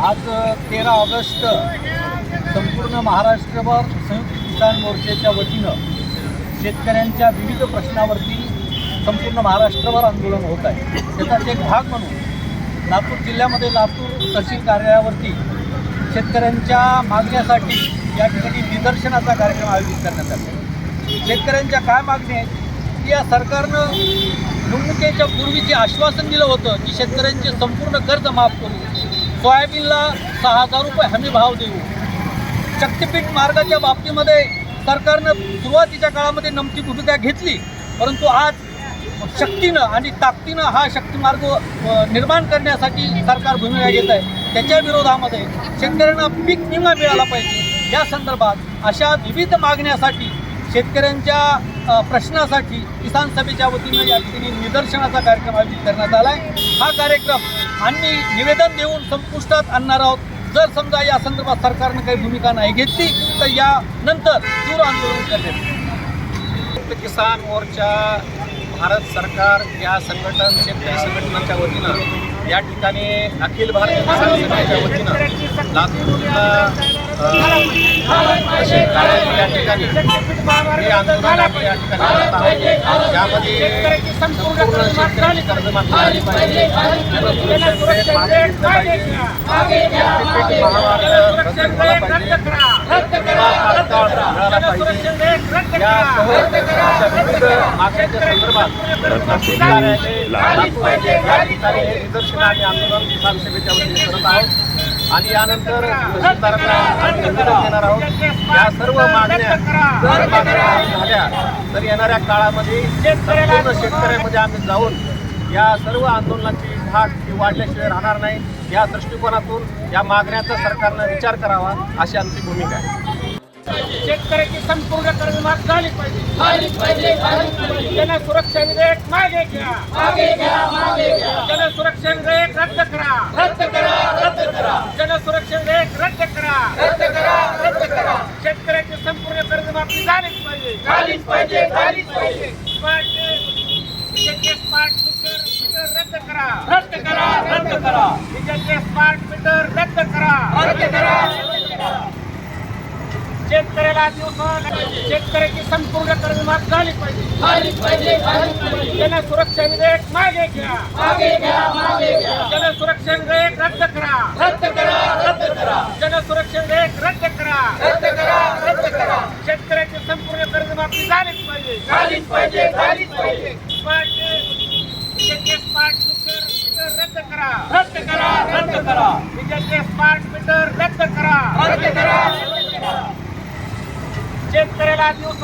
आज तेरा ऑगस्ट संपूर्ण महाराष्ट्रभर संयुक्त किसान मोर्चाच्या वतीनं शेतकऱ्यांच्या विविध प्रश्नावरती संपूर्ण महाराष्ट्रभर आंदोलन होत आहे. त्याचाच एक भाग म्हणून लातूर जिल्ह्यामध्ये लातूर तहसील कार्यालयावरती शेतकऱ्यांच्या मागण्यासाठी या ठिकाणी निदर्शनाचा कार्यक्रम आयोजित करण्यात आला. आहे. शेतकऱ्यांच्या काय मागण्या आहेत? की या सरकारनं निवडणुकीच्या पूर्वी जे आश्वासन दिलं होतं की शेतकऱ्यांचे संपूर्ण कर्ज माफ करू. सोयाबीनला सहा हजार रुपये हमी भाव देऊ. शक्तीपीठ मार्गाच्या बाबतीमध्ये सरकारनं सुरुवातीच्या काळामध्ये नमती भूमिका घेतली परंतु आज शक्तीनं आणि ताकदीनं हा शक्तीमार्ग निर्माण करण्यासाठी सरकार भूमिका घेत आहे. त्याच्या विरोधामध्ये शेतकऱ्यांना पीक विमा मिळाला पाहिजे. या संदर्भात अशा विविध मागण्यासाठी शेतकऱ्यांच्या प्रश्नासाठी किसान सभेच्या वतीनं या ठिकाणी निदर्शनाचा कार्यक्रम आयोजित करण्यात आला आहे हा कार्यक्रम आम्ही निवेदन देऊन संपुष्टात आणणार आहोत. जर समजा या संदर्भात सरकारनं काही भूमिका नाही घेतली तर यानंतर दूर आंदोलन करण्यात किसान मोर्चा भारत सरकार या संघटन शेतकरी संघटनांच्या वतीनं या ठिकाणी अखिल भारतीय किसान सभेच्या वतीनं लातूर जिल्हा या ठिकाणी हे आंदोलन आपण या ठिकाणी करत आहोत यामध्ये संपूर्ण कर्जमाफी झाली पाहिजे पाहिजे महामार्ग रद्द झाला पाहिजे किंवा मिळाला पाहिजे अशा विविध मागण्यांच्या संदर्भात या ठिकाणी आणि आंदोलन किसान सभेच्या वतीने करत आहोत. आणि यानंतर देणार आहोत. या सर्व मागण्या जर मागण्या झाल्या तर येणाऱ्या काळामध्ये संपूर्ण शेतकऱ्यामध्ये आम्ही जाऊन या सर्व आंदोलनाची धाक ही वाढल्याशिवाय राहणार नाही. या दृष्टिकोनातून या मागण्याचा सरकारनं विचार करावा अशी आमची भूमिका आहे. शेतकऱ्याची संपूर्ण कर्जमाफ झाली पाहिजे. त्यांना सुरक्षा विधेयक मागे घ्या. मागे घ्या मागे घ्या. जन सुरक्षा विधेयक रद्द करा रद्द करा रद्द करा जन सुरक्षा विधेयक रद्द करा रद्द करा रद्द करा शेतकऱ्याची कर्जमाफी झालीच पाहिजे. झालीच पाहिजे झालीच पाहिजे. स्मार्ट मीटर रद्द करा. रद्द करा रद्द करा. विजेचे स्मार्ट मीटर रद्द करा. रद्द करा. शेतकऱ्याला दिवस शेतकऱ्याची संपूर्ण कर्जमाफ झाली पाहिजे. झालीच पाहिजे सुरक्षा विधेयक मागे घ्या. मागे घ्या मागे घ्या. जन सुरक्षा विधेयक रद्द करा. रद्द करा रद्द करा. सुरक्षा विधेयक रद्द करा रद्द करा रद्द करा शेतकऱ्याची संपूर्ण कर्जमाफी झालीच पाहिजे. झालीच पाहिजे झालीच पाहिजे. स्मार्ट मीटर रद्द करा. रद्द करा रद्द करा. विजेचे स्मार्ट मीटर रद्द करा. रद्द करा. रद्द करा शेतकऱ्याला दिवस